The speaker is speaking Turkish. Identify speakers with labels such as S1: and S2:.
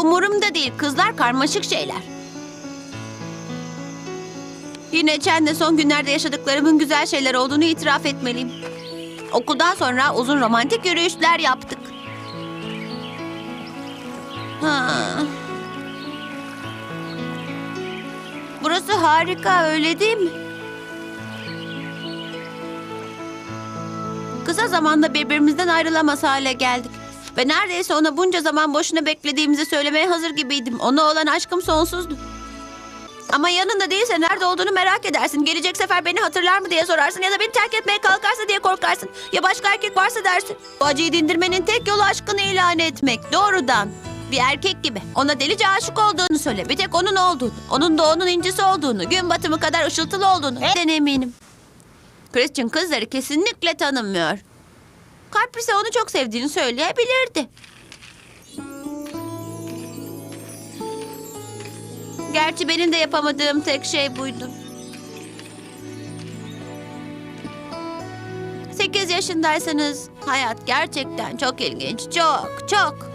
S1: umurumda değil. Kızlar karmaşık şeyler. Yine Chen'le son günlerde yaşadıklarımın güzel şeyler olduğunu itiraf etmeliyim. Okuldan sonra uzun romantik yürüyüşler yaptık. Ha. Burası harika öyle değil mi? Kısa zamanda birbirimizden ayrılamaz hale geldik. Ve neredeyse ona bunca zaman boşuna beklediğimizi söylemeye hazır gibiydim. Ona olan aşkım sonsuzdu. Ama yanında değilse nerede olduğunu merak edersin. Gelecek sefer beni hatırlar mı diye sorarsın ya da beni terk etmeye kalkarsa diye korkarsın. Ya başka erkek varsa dersin. Bu acıyı dindirmenin tek yolu aşkını ilan etmek. Doğrudan. Bir erkek gibi. Ona delice aşık olduğunu söyle. Bir tek onun olduğunu. Onun da onun incisi olduğunu. Gün batımı kadar ışıltılı olduğunu. Ben eminim. Christian kızları kesinlikle tanımıyor. Kalp ise onu çok sevdiğini söyleyebilirdi. Gerçi benim de yapamadığım tek şey buydu. Sekiz yaşındaysanız hayat gerçekten çok ilginç. Çok, çok.